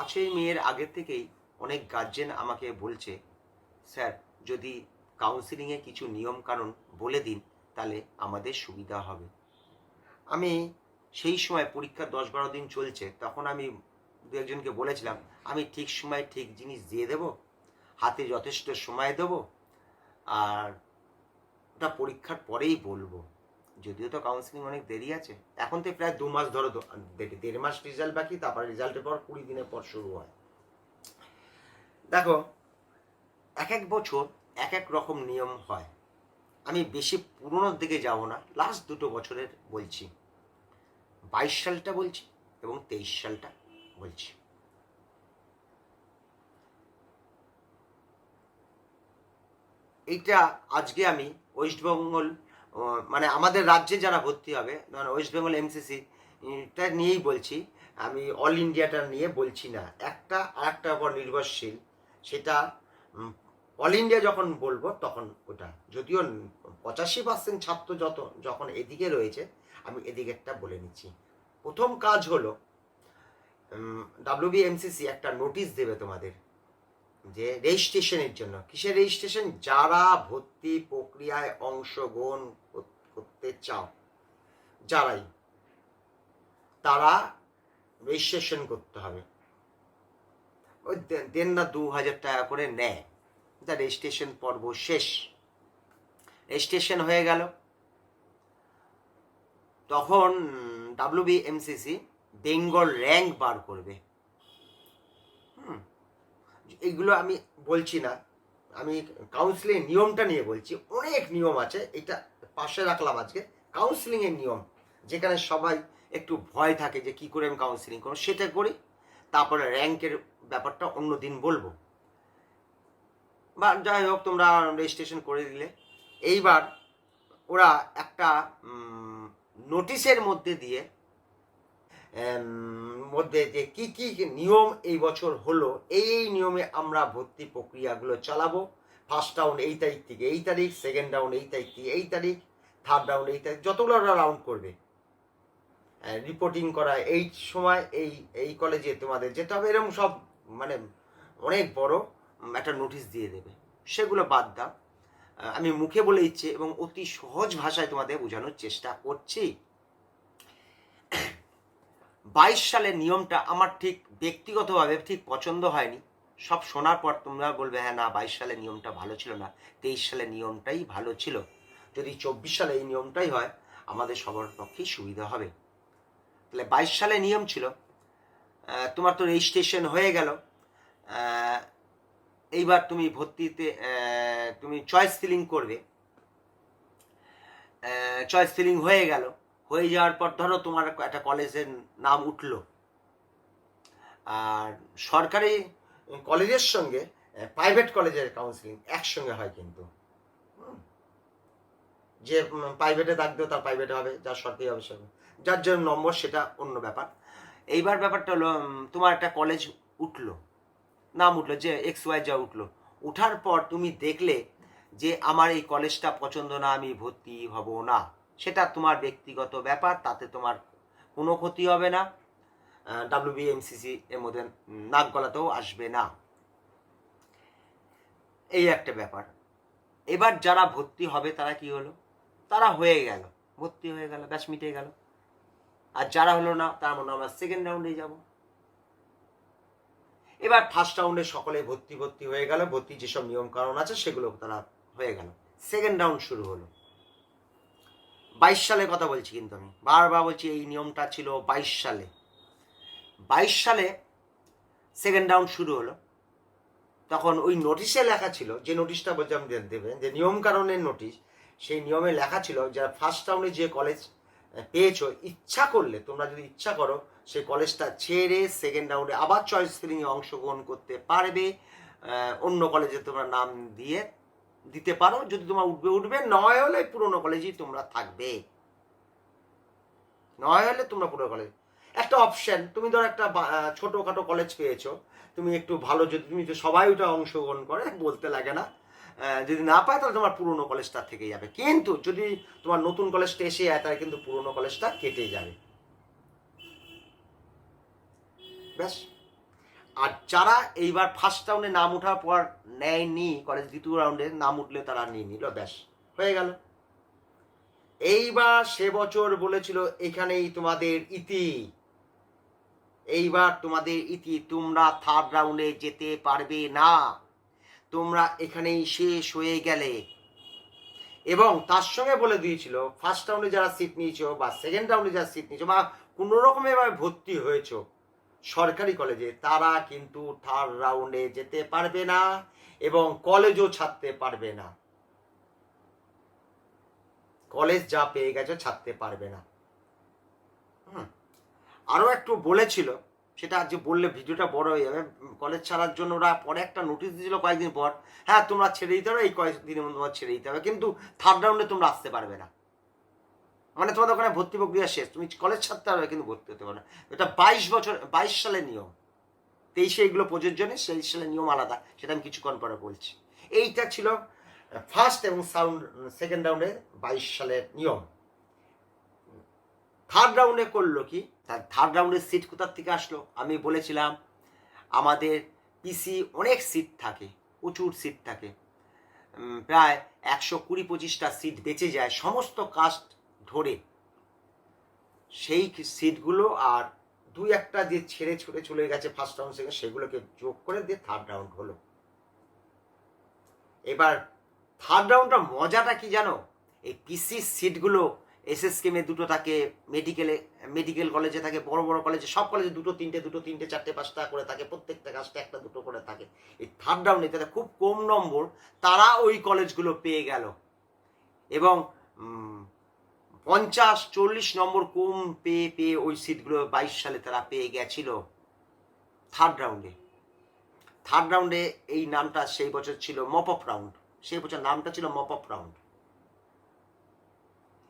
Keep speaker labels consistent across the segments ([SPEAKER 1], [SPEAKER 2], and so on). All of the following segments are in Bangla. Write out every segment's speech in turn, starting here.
[SPEAKER 1] পাঁচই মেয়ের আগে থেকেই অনেক গার্জেন আমাকে বলছে, স্যার, যদি কাউন্সিলিংয়ে কিছু নিয়ম কানুন বলে দিন, তাহলে আমাদের সুবিধা হবে। আমি সেই সময় পরীক্ষা দশ বারো দিন চলছে, তখন আমি দু একজনকে বলেছিলাম, আমি ঠিক সময় ঠিক জিনিস দিয়ে দেব, হাতে যথেষ্ট সময় দেব, আর ওটা পরীক্ষার পরেই বলব। যদিও তো কাউন্সিলিং অনেক দেরি আছে, এখন তো প্রায় দু মাস ধরো দেড় মাস রেজাল্ট বাকি, তারপর রেজাল্টের পর কুড়ি দিনের পর শুরু হয়। দেখো, এক এক বছর এক এক রকম নিয়ম হয়। আমি বেশি পুরনোর দিকে যাব না লাস্ট দুটো বছরের বলছি। বাইশ সালটা বলছি এবং তেইশ সালটা বলছি। এইটা আজকে আমি ওয়েস্ট বেঙ্গল মানে আমাদের রাজ্যে যারা ভর্তি হবে মানে ওয়েস্ট বেঙ্গল এমসিসি টা নিয়েই বলছি, আমি অল ইন্ডিয়াটা নিয়ে বলছি না। একটা আর একটা উপর নির্ভরশীল, সেটা অল ইন্ডিয়া যখন বলব, তখন ওটা। যদিও পঁচাশি পার্সেন্ট ছাত্র যত, যখন এদিকে রয়েছে, আমি এদিকেরটা বলে নিচ্ছি। প্রথম কাজ হলো ডাব্লিউবিএমসিসি একটা নোটিশ দেবে তোমাদের। যে রেজিস্ট্রেশনের জন্য। কিসের রেজিস্ট্রেশন যারা ভর্তি প্রক্রিয়ায় অংশগ্রহণ কর- করতে চাও, যারাই, তারা রেজিস্ট্রেশন করতে হবে। ওই দেন না দু হাজার টাকা করে নেয়। যা রেজিস্ট্রেশন পর্ব শেষ। রেজিস্ট্রেশন হয়ে গেল। তখন ডাব্লিউবিএমসিসি বেঙ্গল র্যাঙ্ক বার করবে। এইগুলো আমি বলছি না। আমি কাউন্সিলিং নিয়মটা নিয়ে বলছি। অনেক নিয়ম আছে, এটা পাশে রাখলাম আজকে। কাউন্সিলিংয়ের নিয়ম, যেখানে সবাই একটু ভয় থাকে যে কি করে আমি কাউন্সিলিং করব, সেটা করি। তারপরে র্যাঙ্কের ব্যাপারটা অন্য দিন বলব। বা যাই হোক, তোমরা রেজিস্ট্রেশন করে দিলে। এইবার ওরা একটা নোটিশের মধ্যে দিয়ে মধ্যে যে কি কি নিয়ম এই বছর হলো, এই এই নিয়মে আমরা ভর্তি প্রক্রিয়াগুলো চালাবো। ফার্স্ট রাউন্ড এই তারিখ থেকে এই তারিখ সেকেন্ড রাউন্ড এই তারিখ থেকে এই তারিখ থার্ড রাউন্ড এই তারিখ, যতগুলো রাউন্ড করবে। রিপোর্টিং করা, এই সময় এই এই কলেজে তোমাদের যেতে হবে, এরকম সব মানে অনেক বড় একটা নোটিশ দিয়ে দেবে। সেগুলো বাদ দাও। আমি মুখে বলে দিচ্ছি এবং অতি সহজ ভাষায় তোমাদের বোঝানোর চেষ্টা করছি। বাইশ সালের নিয়মটা আমার ঠিক ব্যক্তিগতভাবে ঠিক পছন্দ হয়নি। সব শোনার পর তোমরা বলবে হ্যাঁ না, বাইশ সালের নিয়মটা ভালো ছিল না। তেইশ সালের নিয়মটাই ভালো ছিল। যদি চব্বিশ সালে এই নিয়মটাই হয়, আমাদের সবার পক্ষেই সুবিধা হবে। তাহলে বাইশ সালে নিয়ম ছিল। তোমার তো রেজিস্ট্রেশন হয়ে গেল। এইবার তুমি ভর্তিতে তুমি চয়েস ফিলিং করবে। চয়েস ফিলিং হয়ে গেল। হয়ে যাওয়ার পর ধরো তোমার একটা কলেজের নাম উঠল। আর সরকারি কলেজের সঙ্গে প্রাইভেট কলেজের কাউন্সিলিং একসঙ্গে হয় কিন্তু। যে প্রাইভেটে থাকবেও তার প্রাইভেটে হবে, যার সরকারি হবে সে যার জন্য নম্বর সেটা অন্য ব্যাপার। এইবার ব্যাপারটা হলো তোমার একটা কলেজ উঠল। নাম উঠল যে এক্স ওয়াই যা উঠল। উঠার পর তুমি দেখলে যে আমার এই কলেজটা পছন্দ না, আমি ভর্তি হব না। সেটা তোমার ব্যক্তিগত ব্যাপার, তাতে তোমার কোনো ক্ষতি হবে না। ডাব্লিউবিএমসিসি এর মধ্যে নাক গলাতেও আসবে না। এই একটা ব্যাপার। এবার যারা ভর্তি হবে, তারা কি হলো? তারা হয়ে গেল। ভর্তি হয়ে গেল, ব্যাস মিটে গেল। আর যারা হলো না, তার মনে আমরা সেকেন্ড রাউন্ডে যাব। এবার ফার্স্ট রাউন্ডে সকলে ভর্তি ভর্তি হয়ে গেল, ভর্তি যেসব নিয়ম কারণ আছে, সেগুলো তারা হয়ে গেল। সেকেন্ড রাউন্ড শুরু হলো। বাইশ সালের কথা বলছি কিন্তু আমি। বারবার বলছি এই নিয়মটা ছিল বাইশ সালে। বাইশ সালে সেকেন্ড রাউন্ড শুরু হলো। তখন ওই নোটিশে লেখা ছিল, যে নোটিশটা বলছিলাম দেবেন যে নিয়ম কারণের নোটিশ সেই নিয়মে লেখা ছিল যারা ফার্স্ট রাউন্ডে যে কলেজ পেয়েছ, ইচ্ছা করলে, তোমরা যদি ইচ্ছা করো, সেই কলেজটা ছেড়ে সেকেন্ড রাউন্ডে আবার চয়েস ফিলিংয়ে অংশগ্রহণ করতে পারবে অন্য কলেজে তোমরা নাম দিয়ে দিতে পারো, যদি তোমার উঠবে উঠবে, নয় হলে পুরোনো কলেজেই তোমরা থাকবে। নয় হলে তোমরা পুরনো কলেজ একটা অপশন তুমি ধর একটা ছোটখাটো কলেজ পেয়েছ, তুমি একটু ভালো যদি তুমি সবাই ওটা অংশগ্রহণ করে, বলতে লাগে না। যদি না পায় তাহলে তোমার পুরনো কলেজটা থেকে যাবে। কিন্তু যদি তোমার নতুন কলেজটা এসে যায়, তাহলে কিন্তু পুরোনো কলেজটা কেটে যাবে। ব্যাস। আর যারা এইবার ফার্স্ট রাউন্ডে নাম ওঠার পর নেয়নি কলেজ দ্বিতীয় রাউন্ডে নাম উঠলে তারা নিয়ে নিল ব্যাস, হয়ে গেল। এইবার সে বছর বলেছিল, এখানেই তোমাদের ইতি। এইবার তোমাদের ইতি, তোমরা থার্ড রাউন্ডে যেতে পারবে না। তোমরা এখানেই শেষ হয়ে গেলে। এবং তার সঙ্গে বলে দিয়েছিল ফার্স্ট রাউন্ডে যারা সিট নিয়েছো বা সেকেন্ড রাউন্ডে যারা সিট নিয়েছো বা কোনো রকমে ভর্তি হয়েছো সরকারি কলেজে, তারা কিন্তু থার্ড রাউন্ডে যেতে পারবে না এবং কলেজও ছাড়তে পারবে না। কলেজ যা পেয়ে গেছে ছাড়তে পারবে না। আরও একটু বলেছিল, সেটা যে বললে ভিডিওটা বড় হয়ে যাবে, কলেজ ছাড়ার জন্য ওরা পরে একটা নোটিশ দিয়েছিল কয়েকদিন পর হ্যাঁ তোমরা ছেড়ে দিতে হবে এই কয়েকদিনের মধ্যে তোমার ছেড়ে দিতে হবে। কিন্তু থার্ড রাউন্ডে তোমরা আসতে পারবে না। মানে তোমাদের ওখানে ভর্তি প্রক্রিয়া শেষ। তুমি কলেজ ছাড়তে পারবে কিন্তু ভর্তি হতে পারবে না। এটা বাইশ বছর, বাইশ সালের নিয়ম। তেইশে এগুলো প্রযোজ্য নেই সেই সালের নিয়ম আলাদা। সেটা আমি কিছুক্ষণ পরে বলছি। এইটা ছিল ফার্স্ট এবং সাউন্ড সেকেন্ড রাউন্ডে বাইশ সালের নিয়ম। থার্ড রাউন্ডে করল কি? তার থার্ড রাউন্ডের সিট কোথার থেকে আসলো? আমি বলেছিলাম, আমাদের পিসি অনেক সিট থাকে, প্রচুর সিট থাকে। প্রায় একশো কুড়ি পঁচিশটা সিট বেঁচে যায়। সমস্ত কাস্ট ধরে সেই সিটগুলো আর দুই একটা যে ছেড়ে ছুড়ে চলে গেছে ফার্স্ট রাউন্ড সেকেন্ড সেগুলোকে যোগ করে দিয়ে থার্ড রাউন্ড হলো। এবার থার্ড রাউন্ডটা মজাটা কি জানো? এই পিসি সিটগুলো এস এস কেমে দুটো থাকে মেডিকেলে মেডিকেল কলেজে থাকে, বড় বড় কলেজে সব কলেজে দুটো, তিনটে দুটো, তিনটে, চারটে, পাঁচটা করে থাকে, প্রত্যেকটা কাজটা একটা দুটো করে থাকে। এই থার্ড রাউন্ডে তাদের খুব কম নম্বর তারা ওই কলেজগুলো পেয়ে গেল। এবং পঞ্চাশ, চল্লিশ নম্বর কম পেয়ে পেয়ে ওই সিটগুলো বাইশ সালে তারা পেয়ে গেছিল? থার্ড রাউন্ডে থার্ড রাউন্ডে এই নামটা সেই বছর ছিল মপ অফ রাউন্ড সেই বছর নামটা ছিল মপ অফ রাউন্ড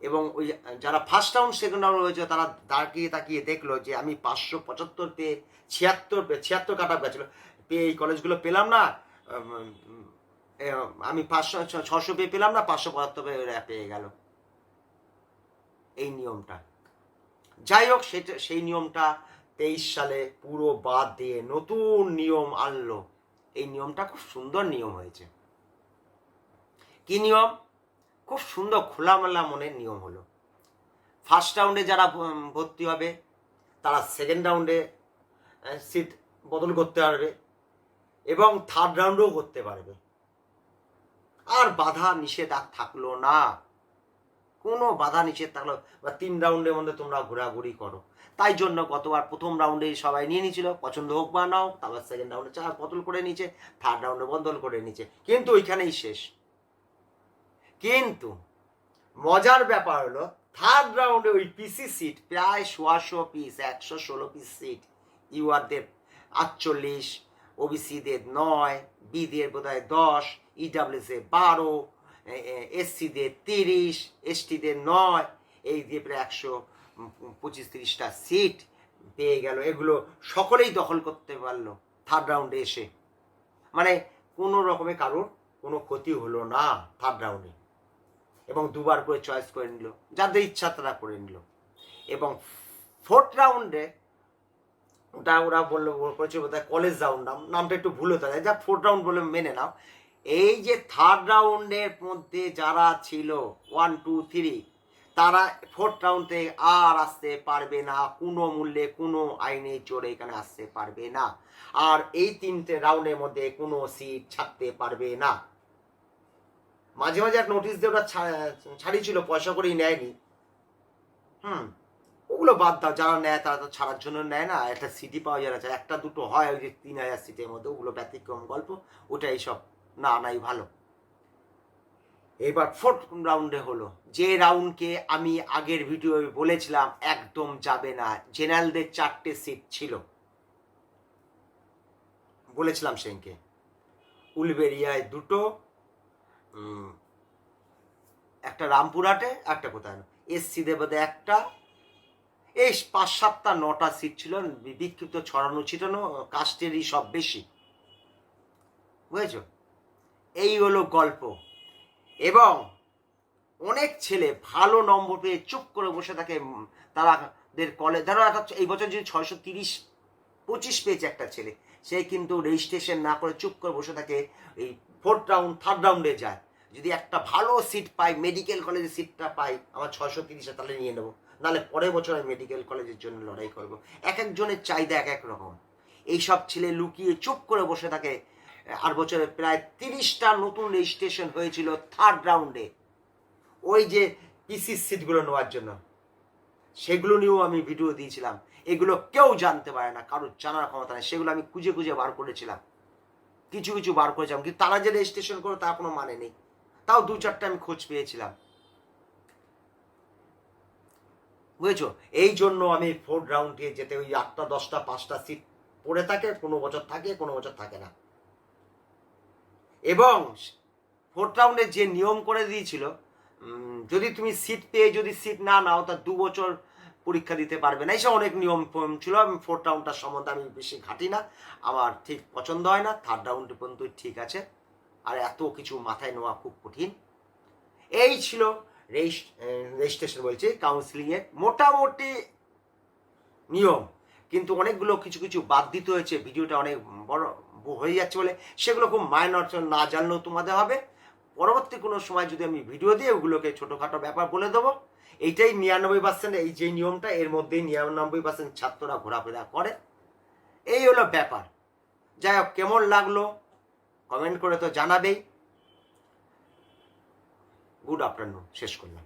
[SPEAKER 1] এবং ওই যারা ফার্স্ট রাউন্ড সেকেন্ড রাউন্ড হয়েছে তারা তাকিয়ে তাকিয়ে দেখল যে আমি পাঁচশো পঁচাত্তর পেয়ে ছিয়াত্তর ছিয়াত্তর কাটা গেছিল। পেয়ে এই কলেজগুলো পেলাম না। আমি পাঁচশো, ছশো পেয়ে পেলাম না, পাঁচশো পঁচাত্তর পেয়ে পেয়ে গেল। এই নিয়মটা। যাই হোক সেই নিয়মটা তেইশ সালে পুরো বাদ দিয়ে নতুন নিয়ম আনলো। এই নিয়মটা খুব সুন্দর নিয়ম হয়েছে। কি নিয়ম? খুব সুন্দর খোলামেলা মনের নিয়ম হলো। ফার্স্ট রাউন্ডে যারা ভর্তি হবে, তারা সেকেন্ড রাউন্ডে সিট বদল করতে পারবে এবং থার্ড রাউন্ডেও করতে পারবে। আর বাধা নিষেধ আর থাকল না। কোনো বাধা নিষেধ থাকল বা তিন রাউন্ডের মধ্যে তোমরা ঘোরাঘুরি করো। তাই জন্য গতবার প্রথম রাউন্ডে সবাই নিয়ে নিয়েছিল, পছন্দ হোক বা নাও তারপর সেকেন্ড রাউন্ডে চার বদল করে নিচে থার্ড রাউন্ডে বদল করে নিচে কিন্তু ওইখানেই শেষ। কিন্তু মজার ব্যাপার হলো থার্ড রাউন্ডে ওই পিসি সিট প্রায় সোয়াশো পিস একশো ষোলো পিস সিট ইউআরদের আটচল্লিশ ওবিসিদের নয় বিদের বোধ হয় দশ ইডাব্লিউসে বারো এসসিদের তিরিশ, এসটিদের নয়, এই দিয়ে প্রায় একশো পঁচিশ তিরিশটা সিট পেয়ে গেল। এগুলো সকলেই দখল করতে পারল থার্ড রাউন্ডে এসে। মানে কোনো রকমে কারোর কোনো ক্ষতি হলো না থার্ড রাউন্ডে এবং দুবার করে চয়েস করে নিল, যাদের ইচ্ছা তারা করে নিল। এবং ফোর্থ রাউন্ডে ওটা ওরা বলল করেছে বোধ কলেজ রাউন্ড নাম নামটা একটু ভুল হতে যা ফোর্থ রাউন্ড বলে মেনে নাও। এই যে থার্ড রাউন্ডের মধ্যে যারা ছিল ওয়ান টু থ্রি তারা ফোর্থ রাউন্ডে আর আসতে পারবে না। কোনো মূল্যে, কোনো আইনে চড়ে এখানে আসতে পারবে না। আর এই তিনটে রাউন্ডের মধ্যে কোনো সিট ছাড়তে পারবে না। মাঝে মাঝে এক নোটিশ দিয়ে ওরা ছাড়িয়েছিল, পয়সা করেই নেয়নি। হুম, ওগুলো বাদ দাও, যারা নেয় তারা তো ছাড়ার জন্য নেয় না। একটা সিটি পাওয়া যায় না। একটা দুটো হয় ওই যে তিন হাজার সিটের মধ্যে, ওগুলো ব্যতিক্রম গল্প। ওটাই সব। না, নাই, ভালো। এবার ফোর্থ রাউন্ডে হলো। যে রাউন্ডকে আমি আগের ভিডিও বলেছিলাম, একদম যাবে না। জেনারেলদের চারটে সিট ছিল। বলেছিলাম সেদিনকে উলবেরিয়ায় দুটো একটা রামপুরহাটে, একটা কোথায়? এসসি দেবদে একটা। এই পাঁচ সাতটা, নটা সিট ছিল। বিক্ষিপ্ত ছড়ানো, ছিটানো, কাস্টেরই সব বেশি। বুঝেছ? এই হলো গল্প। এবং অনেক ছেলে ভালো নম্বর পেয়ে চুপ করে বসে থাকে উম, তারাদের কলেজ ধরো এই বছর যদি ছয়শো তিরিশ পঁচিশ পেয়েছে একটা ছেলে সে কিন্তু রেজিস্ট্রেশন না করে চুপ করে বসে থাকে এই ফোর্থ রাউন্ড থার্ড রাউন্ডে যায়। যদি একটা ভালো সিট পাই মেডিকেল কলেজে সিটটা পাই আমার ছশো তিরিশে তাহলে নিয়ে নেব। নাহলে পরের বছর আমি মেডিকেল কলেজের জন্য লড়াই করব। এক একজনের চাহিদা এক এক রকম। এইসব ছেলে লুকিয়ে চুপ করে বসে থাকে আর বছরে প্রায় তিরিশটা নতুন রেজিস্ট্রেশন হয়েছিল থার্ড রাউন্ডে ওই যে পিসির সিটগুলো নেওয়ার জন্য। সেগুলো নিয়েও আমি ভিডিও দিয়েছিলাম। এগুলো কেউ জানতে পারে না, কারোর জানার ক্ষমতা নেই। সেগুলো আমি খুঁজে খুঁজে বার করেছিলাম। কিছু কিছু বার করেছিলাম, কিন্তু তারা যে রেজিস্ট্রেশন করে তার কোনো মানে নেই। তাও দু চারটে আমি খোঁজ পেয়েছিলাম। বুঝেছ? এই জন্য আমি ফোর্থ রাউন্ডে যেতে ওই আটটা, দশটা, পাঁচটা সিট পড়ে থাকে, কোনো বছর থাকে, কোনো বছর থাকে না। এবং ফোর্থ রাউন্ডে যে নিয়ম করে দিয়েছিল যদি তুমি সিট পেয়ে যদি সিট না নাও, তা দু বছর পরীক্ষা দিতে পারবে না। এইসব অনেক নিয়ম ছিল। আমি ফোর্থ রাউন্ডটার সম্বন্ধে আমি বেশি ঘাটি না। আমার ঠিক পছন্দ হয় না। থার্ড রাউন্ড পর্যন্ত ঠিক আছে। আর এত কিছু মাথায় নেওয়া খুব কঠিন। এই ছিল রেজিস্ট্রেশন বলছি কাউন্সিলিংয়ের মোটামুটি নিয়ম। কিন্তু অনেকগুলো কিছু কিছু বাদ দিতে হয়েছে। ভিডিওটা অনেক বড় হয়ে যাচ্ছে বলে সেগুলো খুব মাইনর না জানলেও তোমাদের হবে। পরবর্তী কোনো সময় যদি আমি ভিডিও দিয়ে ওগুলোকে ছোটোখাটো ব্যাপার বলে দেবো। এইটাই নিরানব্বই পার্সেন্ট এই যে নিয়মটা, এর মধ্যেই নিরানব্বই পার্সেন্ট ছাত্ররা ঘোরাফেরা করে। এই হলো ব্যাপার। যাই হোক, কেমন লাগল? কমেন্ট করে তো জানাবেই। গুড আফটারনুন শেষ করলাম।